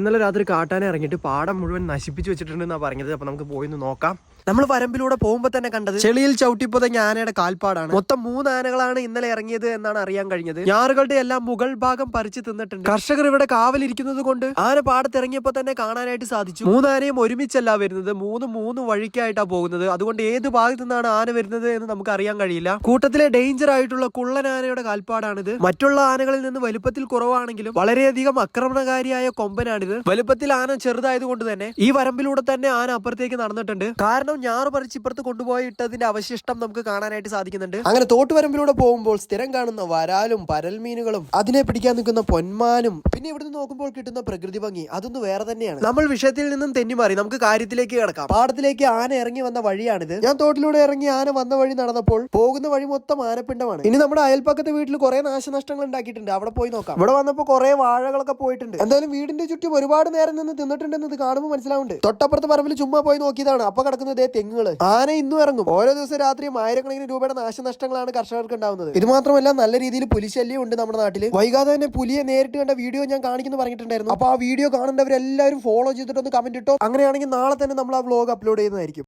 ഇന്നലെ രാത്രി കാട്ടാനെ ഇറങ്ങിയിട്ട് പാടം മുഴുവൻ നശിപ്പിച്ചു വെച്ചിട്ടുണ്ടെന്നാ പറഞ്ഞത്. അപ്പൊ നമുക്ക് പോയിന്ന് നോക്കാം. നമ്മൾ വരമ്പിലൂടെ പോകുമ്പോൾ തന്നെ കണ്ടത് ചെളിയിൽ ചവിട്ടിപ്പോ ആനയുടെ കാൽപ്പാടാണ്. മൊത്തം മൂന്ന് ആനകളാണ് ഇന്നലെ ഇറങ്ങിയത് എന്നാണ് അറിയാൻ കഴിഞ്ഞത്. ഞാറുകളുടെ എല്ലാം മുകൾ ഭാഗം പറിച്ചു തിന്നിട്ടുണ്ട്. കർഷകർ ഇവിടെ കാവലിരിക്കുന്നത് കൊണ്ട് ആന പാടത്ത് ഇറങ്ങിയപ്പോൾ തന്നെ കാണാനായിട്ട് സാധിച്ചു. മൂന്നാനയും ഒരുമിച്ചല്ല വരുന്നത്. മൂന്ന് മൂന്ന് വഴിക്കായിട്ടാണ് പോകുന്നത്. അതുകൊണ്ട് ഏത് ഭാഗത്തു നിന്നാണ് ആന വരുന്നത് എന്ന് നമുക്ക് അറിയാൻ കഴിയില്ല. കൂട്ടത്തിലെ ഡേഞ്ചർ ആയിട്ടുള്ള കുള്ളൻ ആനയുടെ കാൽപ്പാടാണിത്. മറ്റുള്ള ആനകളിൽ നിന്ന് വലുപ്പത്തിൽ കുറവാണെങ്കിലും വളരെയധികം ആക്രമണകാരിയായ കൊമ്പനാണിത്. വലുപ്പത്തിൽ ആന ചെറുതായതുകൊണ്ട് തന്നെ. ഈ വരമ്പിലൂടെ തന്നെ ആന അപ്പുറത്തേക്ക് നടന്നിട്ടുണ്ട്. കാരണം ഞാറ് പറിച്ച് ഇപ്പുറത്ത് കൊണ്ടുപോയി ഇട്ടതിന്റെ അവശിഷ്ടം നമുക്ക് കാണാനായിട്ട് സാധിക്കുന്നുണ്ട്. അങ്ങനെ തോട്ടുവരമ്പിലൂടെ പോകുമ്പോൾ സ്ഥിരം കാണുന്ന വരാലും പരൽമീനുകളും അതിനെ പിടിക്കാൻ നിൽക്കുന്ന പൊന്മാനും പിന്നെ ഇവിടുന്ന് നോക്കുമ്പോൾ കിട്ടുന്ന പ്രകൃതി ഭംഗി അതൊന്ന് വേറെ തന്നെയാണ്. നമ്മൾ വിഷയത്തിൽ നിന്നും തെന്നി മാറി. നമുക്ക് കാര്യത്തിലേക്ക് കിടക്കാം. പാടത്തിലേക്ക് ആന ഇറങ്ങി വന്ന വഴിയാണിത്. ഞാൻ തോട്ടിലൂടെ ഇറങ്ങി ആന വന്ന വഴി നടന്നപ്പോൾ പോകുന്ന വഴി മൊത്തം ആനപ്പിണ്ടമാണ്. ഇനി നമ്മുടെ അയൽപ്പക്കത്തെ വീട്ടിൽ കുറെ നാശനഷ്ടങ്ങൾ ഉണ്ടാക്കിയിട്ടുണ്ട്. അവിടെ പോയി നോക്കാം. ഇവിടെ വന്നപ്പോൾ കുറെ വാഴകളൊക്കെ പോയിട്ടുണ്ട്. എന്തായാലും വീടിന്റെ ചുറ്റും ഒരുപാട് നേരം നിന്ന് തിന്നിട്ടുണ്ടെന്ന് കാണുമ്പോൾ മനസ്സിലാവുന്നുണ്ട്. തൊട്ടപ്പുറത്ത് പറമ്പിൽ ചുമ്മാ പോയി നോക്കിയതാണ്. അപ്പൊ കിടക്കുന്നത് ദേ തെങ്ങുകൾ. ആന ഇന്നും ഇറങ്ങും. ഓരോ ദിവസം രാത്രിയും ആയിരക്കണക്കിന് രൂപയുടെ നാശനഷ്ടങ്ങളാണ് കർഷകർക്ക് ഉണ്ടാവുന്നത്. ഇത് മാത്രമല്ല നല്ല രീതിയിൽ പുലിശല്യം ഉണ്ട് നമ്മുടെ നാട്ടിൽ വൈകാതെ തന്നെ പുലിയെ നേരിട്ട് കണ്ട വീഡിയോ ഞാൻ കാണിക്കുന്നു പറഞ്ഞിട്ടുണ്ടായിരുന്നു. അപ്പൊ ആ വീഡിയോ കാണേണ്ടവരെല്ലാവരും ഫോളോ ചെയ്തിട്ടൊന്ന് കമന്റ് ഇട്ടോ. അങ്ങനെയാണെങ്കിൽ നാളെ തന്നെ നമ്മൾ ആ വ്ലോഗ് അപ്ലോഡ് ചെയ്യുന്നതായിരിക്കും.